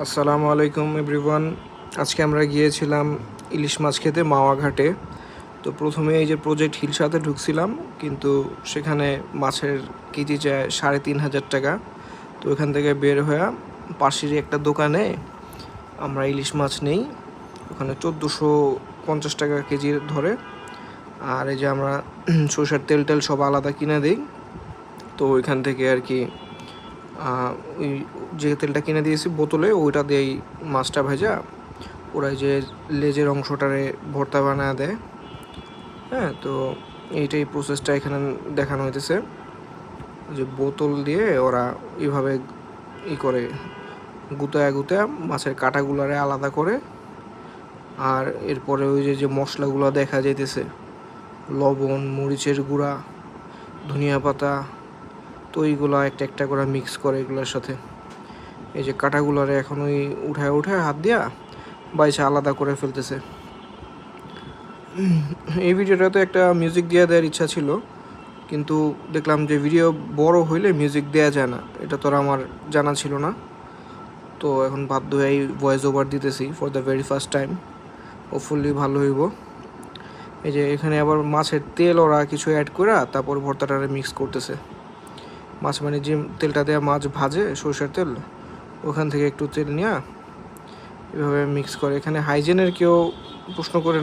আসসালামু আলাইকুম এভরিওয়ান আজকে আমরা গিয়েছিলাম ইলিশ মাছ খেতে মাওয়া ঘাটে তো প্রথমে এই যে প্রজেক্ট হিলসাতে ঢুকছিলাম, কিন্তু সেখানে মাছের কেজি চায় সাড়ে তিন হাজার টাকা। তো ওখান থেকে বের হয়ে পাশেরই একটা দোকানে আমরা ইলিশ মাছ নেই, ওখানে চোদ্দোশো পঞ্চাশ টাকা কেজি ধরে। আর এই যে আমরা সরষের তেল টেল সব আলাদা কিনে দিই। তো ওইখান থেকে আর কি ওই যে তেলটা কিনে দিয়েছি বোতলে, ওইটা দিয়েই মাছটা ভেজা। ওরা যে লেজের অংশটারে ভর্তা বানায় দেয়। হ্যাঁ তো এইটাই প্রসেসটা এখানে দেখানো হইতেছে। যে বোতল দিয়ে ওরা এইভাবে ই করে, গুতায়া গুতায়া মাছের কাঁটাগুলারে আলাদা করে। আর এরপরে ওই যে যে মশলাগুলো দেখা যাইতেছে, লবণ, মরিচের গুঁড়া, ধনিয়া পাতা তো এইগুলো একটা একটা করে মিক্স করে এগুলোর সাথে। এই যে কাঁটাগুলোরে এখন ওই উঠায় উঠায় হাত দিয়া বাইসে আলাদা করে ফেলতেছে। এই ভিডিওটাতে একটা মিউজিক দিয়ে দেওয়ার ইচ্ছা ছিল, কিন্তু দেখলাম যে ভিডিও বড় হইলে মিউজিক দেওয়া যায় না। এটা তো আমার জানা ছিল না। তো এখন বাধ্য হয়ে ভয়েস ওভার দিতেছি for the very first time hopefully ভালো হইব। এই যে এখানে আবার মাছের তেল ওরা কিছু অ্যাড করে তারপর ভর্তাটারে মিক্স করতেছে। মাছ মানে যে তেলটা দেওয়া মাছ ভাজে, সরষের তেল, ওখান থেকে একটু তেল নিয়ে এভাবে মিক্স করে। এখানে হাইজেনের কেউ প্রশ্ন করে